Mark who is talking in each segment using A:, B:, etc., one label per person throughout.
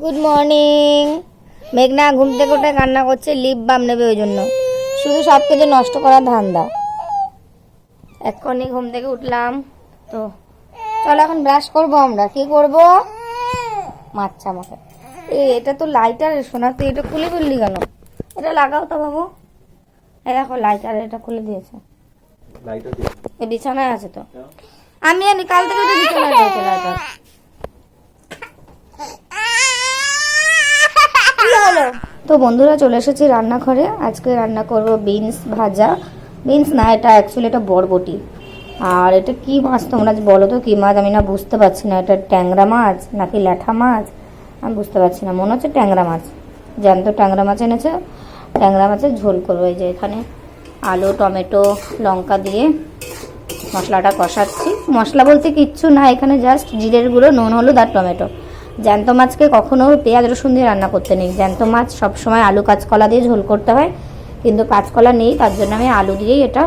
A: Good morning মেঘনা ঘুম থেকে উঠে কান্না করছে লিপ বাম নেবে ওই জন্য। শুধু সব কিছু নষ্ট করার ধান্দা। এক্ষুনি ঘুম থেকে উঠলাম তো চলো এখন ব্রাশ করব আমরা। কি করব? মারছে আমাকে। এই এটা তো লাইটার শোনা তুই এটা খুলে ফেললি কেন? এটা লাগাও তো বাবু। এই দেখো লাইটার এটা খুলে দিয়েছে। বিছানায় আছে তো। আমি জানি কাল থেকে তো বিছানায় লাইটার তো বন্ধুরা চলে এসেছি রান্নাঘরে। আজকে রান্না করব বিনস ভাজা। বিনস না, এটা অ্যাকচুয়ালি এটা বরবটি। আর এটা কি মাছ তোমরা বলো তো, কি মাছ আমি না বুঝতে পারছি না। এটা ট্যাংরা মাছ নাকি ল্যাঠা মাছ? আমি বুঝতে পারছি না, মনে হচ্ছে ট্যাংরা মাছ। জ্যান্ত ট্যাংরা মাছ এনেছে। ট্যাংরা মাছের ঝোল করব এই যে এখানে। আলু, টমেটো, লঙ্কা দিয়ে মশলাটা কষাচ্ছি। মশলা বলতে কিচ্ছু না, এখানে জাস্ট জিরের গুঁড়ো, নুন, হলুদ আর টমেটো। জ্যান্ত মাছকে কখনো পেঁয়াজ, রসুন দিয়ে রান্না করতে নেই। জ্যান্ত মাছ সবসময় আলু কাঁচকলা দিয়ে ঝোল করতে হয়, কিন্তু কাঁচকলা নেই, তার জন্য আমি আলু দিয়েই এটা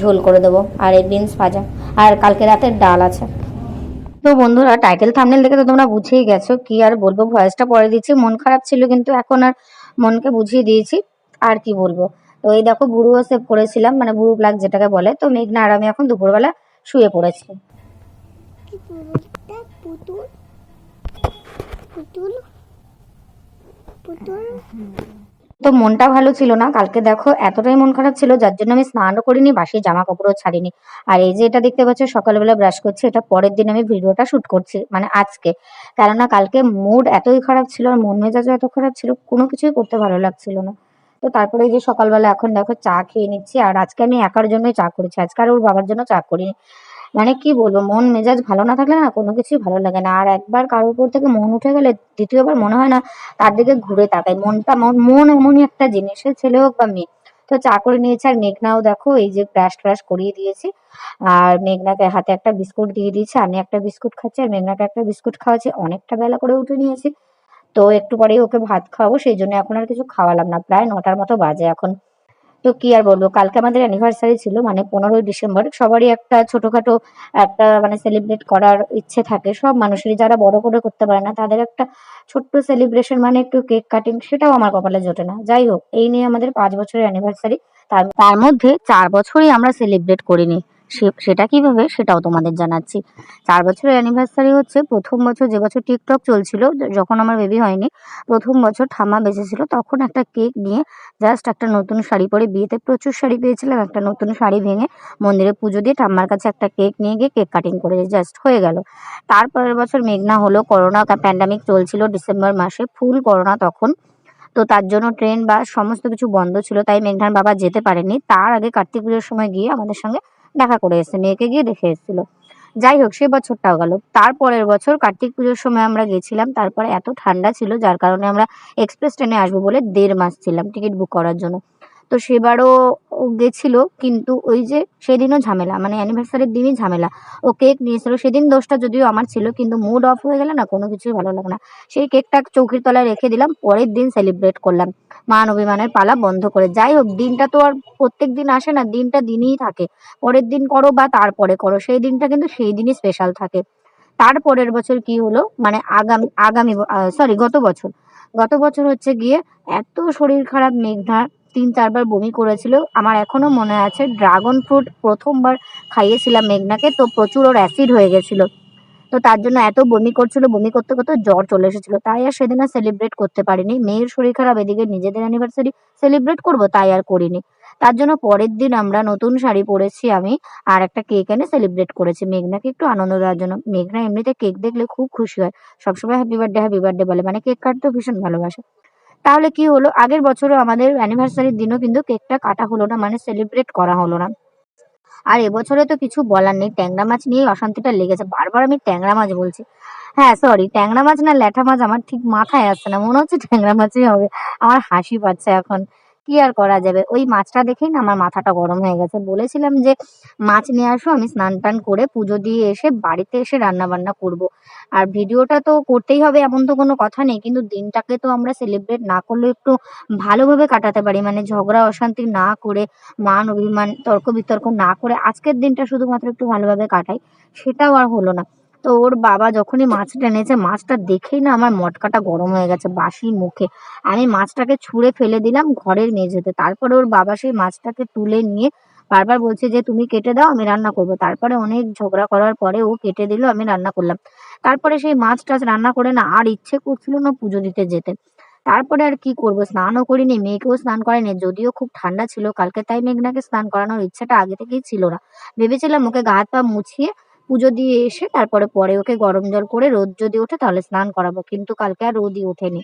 A: ঝোল করে দেবো। আর এই বিনস ভাজা। আর কালকে রাতের ডাল আছে। তো বন্ধুরা, টাইটেল থামনেল দেখে তো তোমরা বুঝেই গেছো কি আর বলব। ভয়েসটা পরে দিচ্ছি। মন খারাপ ছিল, কিন্তু এখন আর মনকে বুঝিয়ে দিয়েছি। আর কি বলব? তো এই দেখো বুড়ো সেভ করেছিলাম মানে বুড়ো প্লাগ যেটাকে বলে। তো মেঘনা আর আমি এখন দুপুরবেলা শুয়ে পড়েছি। তো মনটা ভালো ছিল না। কালকে দেখো এতটাই মন খারাপ ছিল, যার জন্য আমি স্নানও করিনি, বাসি জামা কাপড়ও ছাড়িনি। আর এই যে এটা দেখতে পাচ্ছ, সকালবেলা ব্রাশ করছি, এটা পরের দিন আমি ভিডিওটা শুট করছি মানে আজকে। কেননা কালকে মুড এতই খারাপ ছিল আর মন মেজাজও এত খারাপ ছিল, কোনো কিছুই করতে ভালো লাগছিল না। তো তারপরে যে সকালবেলা এখন দেখো চা খেয়ে নিচ্ছি, আর আজকে আমি একার জন্যই চা করেছি। আজকে আর ওর বাবার জন্য চা করিনি। মানে কি বলব, মন মেজাজ ভালো না থাকলে না কোনো কিছুই ভালো লাগে না। আর একবার কারোর উপর থেকে মন উঠে গেলে দ্বিতীয়বার মনে হয় না তার দিকে ঘুরে তাকাই মনটা মন মন এমনই একটা জিনিস ছেলে হোক বা মেয়ে। তো চা করে নিয়েছে আর মেঘনাও দেখো এই যে ব্রাশ ট্রাশ করিয়ে দিয়েছি। আর মেঘনাকে হাতে একটা বিস্কুট দিয়ে দিয়েছে, আমি একটা বিস্কুট খাচ্ছি আর মেঘনাকে একটা বিস্কুট খাওয়াচ্ছি, অনেকটা বেলা করে উঠে নিয়েছি। তো একটু পরেই ওকে ভাত খাওয়াবো, সেই জন্য এখন আর কিছু খাওয়ালাম না, প্রায় নটার মতো বাজে এখন। তো কি আর বলব? কালকে আমাদের অ্যানিভার্সারি ছিল মানে পনেরোই ডিসেম্বর। সবারই একটা ছোটখাটো একটা মানে সেলিব্রেট করার ইচ্ছে থাকে। সব মানুষেরই, যারা বড় করে করতে পারে না, তাদের একটা ছোট্ট সেলিব্রেশন মানে একটু কেক কাটিং সেটাও আমার কপালে জোটে না। যাই হোক, এই নিয়ে আমাদের পাঁচ বছরের অ্যানিভার্সারি তার তার মধ্যে চার বছরই আমরা সেলিব্রেট করিনি। সেটা কীভাবে সেটাও তোমাদের জানাচ্ছি। চার বছরের অ্যানিভার্সারি হচ্ছে, প্রথম বছর যে বছর টিকটক চলছিল, যখন আমার বেবি হয়নি, প্রথম বছর ঠাম্মা বেঁচেছিল, তখন একটা কেক নিয়ে জাস্ট একটা নতুন শাড়ি পরে বিয়েতে প্রচুর শাড়ি পেয়েছিলাম, একটা নতুন শাড়ি ভেঙে মন্দিরে পুজো দিয়ে ঠাম্মার কাছে একটা কেক নিয়ে গিয়ে কেক কাটিং করে জাস্ট হয়ে গেল। তারপরের বছর মেঘনা হলো করোনা প্যান্ডামিক চলছিল ডিসেম্বর মাসে ফুল করোনা তখন। তো তার জন্য ট্রেন বাস সমস্ত কিছু বন্ধ ছিল, তাই মেঘনার বাবা যেতে পারেনি তার আগে কার্তিক পুজোর সময় গিয়ে আমাদের সঙ্গে দেখা করে এসে মেয়েকে গিয়ে দেখে এসেছিল। যাই হোক, সে বছরটাও গেল। তারপরের বছর কার্তিক পুজোর সময় আমরা গেছিলাম, তারপরে এত ঠান্ডা ছিল, যার কারণে আমরা এক্সপ্রেস ট্রেনে আসব বলে দেড় মাস ছিলাম টিকিট বুক করার জন্য। তো সেবারও গেছিল, কিন্তু ওই যে সেদিনও ঝামেলা মানে অ্যানিভার্সারির দিনই ঝামেলা। ও কেক নিয়েছিল, সেদিন দোষটা যদিও আমার ছিল, কিন্তু মুড অফ হয়ে গেলে না কোনো কিছুই ভালো লাগে না। সেই কেকটা চৌকির তলায় রেখে দিলাম, পরের দিন সেলিব্রেট করলাম। মান অভিমানের পালা বন্ধ করে, যাই হোক, দিনটা তো আর প্রত্যেক দিন আসে না, দিনটা দিনই থাকে। পরের দিন করো বা তারপরে করো, সেই দিনটা কিন্তু সেই দিনই স্পেশাল থাকে। তারপরের বছর কি হলো মানে আগামী আগামী সরি গত বছর। গত বছর হচ্ছে গিয়ে এত শরীর খারাপ মেঘনার তিন চারবার বমি করেছিল। আমার এখনও মনে আছে, ড্রাগন ফ্রুট প্রথমবার খাইয়েছিলাম মেঘনাকে, তো প্রচুর ওর অ্যাসিড হয়ে গেছিল। তো তার জন্য এত বমি করছিল, বমি করতে করতে জ্বর চলে এসেছিল। তাই আর সেদিন আর সেলিব্রেট করতে পারিনি। মেয়ের শরীর খারাপ, এদিকে নিজেদের অ্যানিভার্সারি সেলিব্রেট করব, তাই আর করিনি। তার জন্য পরের দিন আমরা নতুন শাড়ি পরেছি আমি, আর একটা কেক এনে সেলিব্রেট করেছি। মেঘনাকে একটু আনন্দ দেওয়ার জন্য। মেঘনা এমনিতে কেক দেখলে খুব খুশি হয়। সবসময় হ্যাপি বার্থডে হ্যাপি বার্থডে বলে। মানে কেক কাটতেও ভীষণ ভালোবাসে। তাহলে কি হলো? আগের বছরও আমাদের অ্যানিভার্সারির দিনও কিন্তু কেকটা কাটা হলো না মানে সেলিব্রেট করা হলো না। আর এবছরে তো কিছু বলার নেই, ট্যাংরা মাছ নিয়ে অশান্তিটা লেগেছে। বারবার আমি ট্যাংরা মাছ বলছি। হ্যাঁ সরি ট্যাংরা মাছ না ল্যাঠা মাছ আমার ঠিক মাথায় আসছে না, মনে হচ্ছে ট্যাংরা মাছই হবে। আমার হাসি পাচ্ছে এখন। কি আর করা যাবে? ওই মাছটা দেখেই না আমার মাথাটা গরম হয়ে গেছে। বলেছিলাম যে, মাছ নিয়ে আসো, আমি স্নান টান করে পুজো দিয়ে এসে বাড়িতে এসে রান্না বান্না করব। আর ভিডিওটা তো করতেই হবে এমন তো কোনো কথা নেই, কিন্তু দিনটাকে তো আমরা সেলিব্রেট না করলে একটু ভালোভাবে কাটাতে পারি। মানে ঝগড়া, অশান্তি না করে, মান, অভিমান, তর্ক বিতর্ক না করে আজকের দিনটা শুধুমাত্র একটু ভালোভাবে কাটাই, সেটাও আর হলো না। তো ওর বাবা যখনই মাছটা এনেছে, মাছটা দেখেই না আমার মটকাটা গরম হয়ে গেছে বাসি মুখে। আমি মাছটাকে ছুঁড়ে ফেলে দিলাম ঘরের মেঝেতে। তারপরে ওর বাবা সেই মাছটাকে তুলে নিয়ে বারবার বলছে যে, তুমি কেটে দাও, আমি রান্না করব। তারপরে অনেক ঝগড়া করার পরে ও কেটে দিল, আমি রান্না করলাম। তারপরে সেই মাছ টাছ রান্না করে না আর ইচ্ছে করছিল না পুজো দিতে যেতে। তারপরে আর কি করব? স্নানও করিনি, মেয়েকেও স্নান করাইনি, যদিও খুব ঠান্ডা ছিল। কালকে তাই মেঘনাকে স্নান করানোর ইচ্ছাটা আগে থেকেই ছিল না। ভেবেছিলাম ওকে গা হাত পা মুছিয়ে পুজো দিয়ে এসে তারপরে পরে ওকে গরম জল করে রোদ যদি ওঠে তাহলে স্নান করাবো। কিন্তু কালকে আর রোদই ওঠেনি।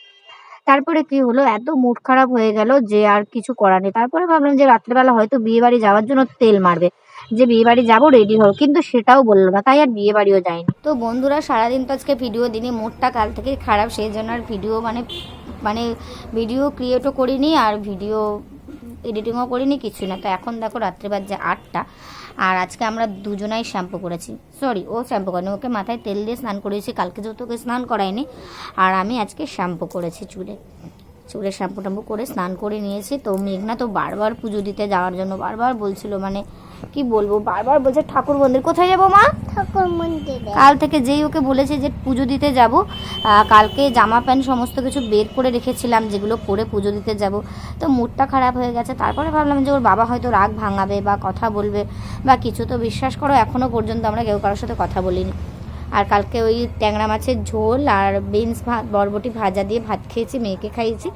A: তারপরে কি হলো? এত মুড খারাপ হয়ে গেল যে আর কিছু করার নেই। তারপরে ভাবলাম যে রাত্রেবেলা হয়তো বিয়ে বাড়ি যাওয়ার জন্য তেল মারবে। যে বিয়ে বাড়ি যাব রেডি হও কিন্তু সেটাও বলল না, তাই আর বিয়ে বাড়িও যায়নি। তো বন্ধুরা, সারাদিন তো আজকে ভিডিও দিনে মুডটা কাল থেকে খারাপ। সেই জন্য আর ভিডিও মানে মানে ভিডিও ক্রিয়েটও করিনি আর ভিডিও এডিটিংও করিনি, কিছু না। তো এখন দেখো রাত্রে বাজে আটটা, আর আজকে আমরা দুজনাই শ্যাম্পু করেছি। সরি ও শ্যাম্পু করেনি, ওকে মাথায় তেল দিয়ে স্নান করিয়েছি, কালকে যেহেতু ওকে স্নান করায়নি, আর আমি আজকে শ্যাম্পু করেছি চুলে। চুলে শ্যাম্পু ট্যাম্পু করে স্নান করে নিয়েছি। তো মেঘনা তো বারবার পুজো দিতে যাওয়ার জন্য বারবার বলছিল মানে কি বলব বারবার বলছে ঠাকুর মন্দির কোথায় যাব মা?
B: ঠাকুর মন্দিরে।
A: কাল থেকে যেই ওকে বলেছে যে পুজো দিতে যাব কালকে জামা প্যান্ট সমস্ত কিছু বের করে রেখেছিলাম যেগুলো পরে পুজো দিতে যাব। তো মুডটা খারাপ হয়ে গেছে। তারপরে ভাবলাম যে ওর বাবা হয়তো রাগ ভাঙাবে বা কথা বলবে বা কিছু। তো বিশ্বাস করো এখনও পর্যন্ত আমরা কেউ কারোর সাথে কথা বলিনি। আর কালকে ওই ট্যাংরা মাছের ঝোল আর বিনস ভাত বরবটি ভাজা দিয়ে ভাত খেয়েছি, মেয়েকে খাইয়েছি।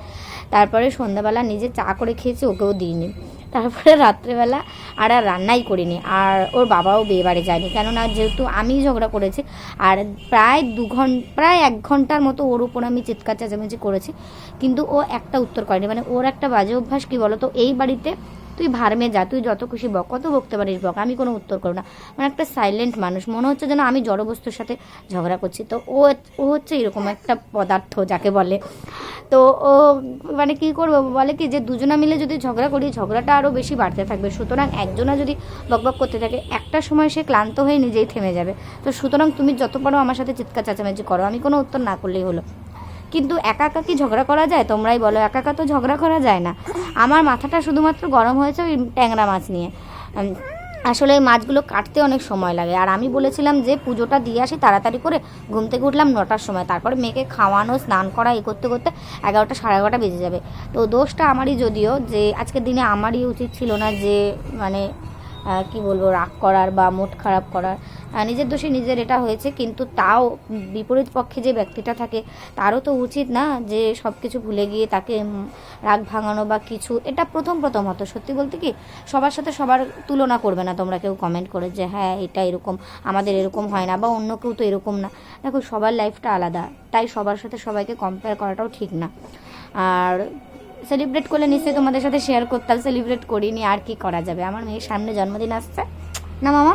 A: তারপরে সন্ধ্যাবেলা নিজে চা করে খেয়েছি, ওকেও দিইনি। তারপরে রাত্রেবেলা আর আর রান্নাই করিনি। আর ওর বাবাও বিয়ে বাড়ি যায়নি। কেননা যেহেতু আমি ঝগড়া করেছি, আর প্রায় দু ঘণ্টা প্রায় এক ঘণ্টার মতো ওর উপর আমি চিৎকার চেঁচামেচি করেছি। কিন্তু ও একটা উত্তর করেনি। মানে ওর একটা বাজে অভ্যাস, কী বলতো? এই বাড়িতে তুই ভারমে যা, তুই যত খুশি বক, কত বকতে পারিস বক, আমি কোনো উত্তর করব না। মানে একটা সাইলেন্ট মানুষ, মনে হচ্ছে যেন আমি জড়বস্তুর সাথে ঝগড়া করছি। তো ও ও হচ্ছে এরকম একটা পদার্থ যাকে বলে। তো ও মানে কি করব, বলে কি যে দুজনা মিলে যদি ঝগড়া করি, ঝগড়াটা আরও বেশি বাড়তে থাকবে। সুতরাং একজনা যদি বকবক করতে থাকে, একটা সময় সে ক্লান্ত হয়ে নিজেই থেমে যাবে। তো সুতরাং তুমি যত পারো আমার সাথে চিৎকার, চেঁচামেচি করো। আমি কোনো উত্তর না করলেই হলো। কিন্তু একা একা কি ঝগড়া করা যায়? তোমরাই বলো একা একা তো ঝগড়া করা যায় না। আমার মাথাটা শুধুমাত্র গরম হয়েছে ওই ট্যাংরা মাছ নিয়ে। আসলে মাছগুলো কাটতে অনেক সময় লাগে। আর আমি বলেছিলাম যে পুজোটা দিয়ে আসি তাড়াতাড়ি করে। ঘুম থেকে উঠলাম নটার সময়। তারপরে মেয়েকে খাওয়ানো, স্নান করা এই করতে করতে এগারোটা, সাড়ে এগারোটা বেজে যাবে। তো দোষটা আমারই যদিও যে আজকের দিনে আমারই উচিত ছিল না যে মানে কি বলব, রাগ করার বা মুড খারাপ করার। নিজের দোষে নিজের এটা হয়েছে, কিন্তু তাও বিপরীত পক্ষে যে ব্যক্তিটা থাকে, তারও তো উচিত না যে সব কিছু ভুলে গিয়ে তাকে রাগ ভাঙানো বা কিছু, এটা প্রথম প্রথম হতো। সত্যি বলতে কি, সবার সাথে সবার তুলনা করবে না তোমরা কেউ কমেন্ট করে যে হ্যাঁ এটা এরকম, আমাদের এরকম হয় না বা অন্য কেউ তো এরকম না। দেখো, সবার লাইফটা আলাদা, তাই সবার সাথে সবাইকে কম্পেয়ার করাটাও ঠিক না। আর সেলিব্রেট করলে নিশ্চয়ই তোমাদের সাথে শেয়ার করতাম সেলিব্রেট করিনি, আর কি করা যাবে? আমার মেয়ের সামনে জন্মদিন আসছে। না মামা?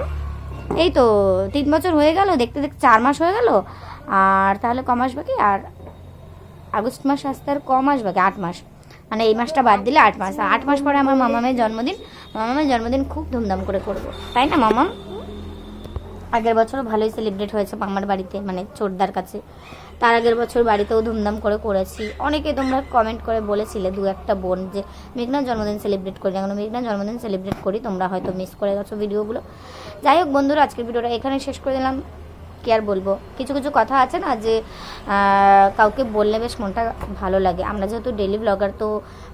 A: এই তো, তিন বছর হয়ে গেল, দেখতে দেখতে চার মাস হয়ে গেল, আর তাহলে ক মাস বাকি? আর আগস্ট মাস আসতে আর ক মাস বাকি? আট মাস। মানে এই মাসটা বাদ দিলে আট মাস। আট মাস পরে আমার মামামের জন্মদিন। মামামের জন্মদিন খুব ধুমধাম করে করব। তাই না মামাম আগের বছরও ভালোই সেলিব্রেট হয়েছে মামার বাড়িতে মানে চোরদার কাছে। তার আগের বছর বাড়িতেও ধুমধাম করে করেছি। অনেকে তোমরা কমেন্ট করে বলেছিলে দু একটা বোন যে, মেঘনার জন্মদিন সেলিব্রেট করি না কেন? মেঘনার জন্মদিন সেলিব্রেট করি, তোমরা হয়তো মিস করে গেছো ভিডিওগুলো যাই হোক বন্ধুরা, আজকের ভিডিওটা এখানে শেষ করে দিলাম। কি আর বলব? কিছু কিছু কথা আছে না যে কাউকে বললে বেশ মনটা ভালো লাগে। আমরা যেহেতু ডেলি ব্লগার তো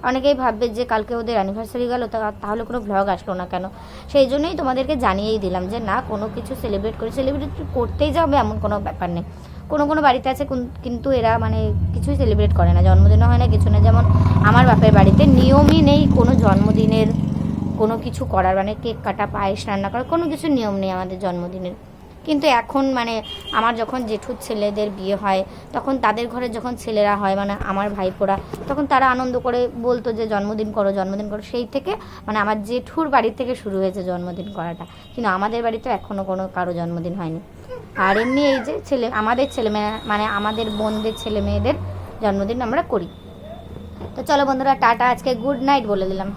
A: অনেকেই ভাববে যে কালকে ওদের অ্যানিভার্সারি গেল তাহলে কোনো ব্লগ আসলো না কেন? সেই জন্যই তোমাদেরকে জানিয়েই দিলাম যে, না, কোনো কিছু সেলিব্রেট করে। সেলিব্রেট করতেই যাবে, এমন কোনো ব্যাপার নেই। কোনো কোনো বাড়িতে আছে কোন- কিন্তু এরা মানে কিছুই সেলিব্রেট করে না জন্মদিনও হয় না, কিছু না। যেমন আমার বাপের বাড়িতে নিয়মই নেই কোনো জন্মদিনের কোনো কিছু করার মানে কেক কাটা, পায়েস রান্না করার কোনো কিছু নিয়ম নেই আমাদের জন্মদিনের। কিন্তু এখন মানে আমার যখন জেঠুর ছেলেদের বিয়ে হয়, তখন তাদের ঘরে যখন ছেলেরা হয় মানে আমার ভাইপোরা, তখন তারা আনন্দ করে বলতো যে জন্মদিন করো জন্মদিন করো। সেই থেকে মানে আমার জেঠুর বাড়ি থেকে শুরু হয়েছে জন্মদিন করাটা। কিন্তু আমাদের বাড়িতে এখনও কোনো কারও জন্মদিন হয়নি। আর এমনি এই যে ছেলে, আমাদের ছেলে মানে আমাদের বোনদের ছেলে মেয়েদের জন্মদিন আমরা করি। তো চলো বন্ধুরা, টাটা, আজকে গুড নাইট বলে দিলাম।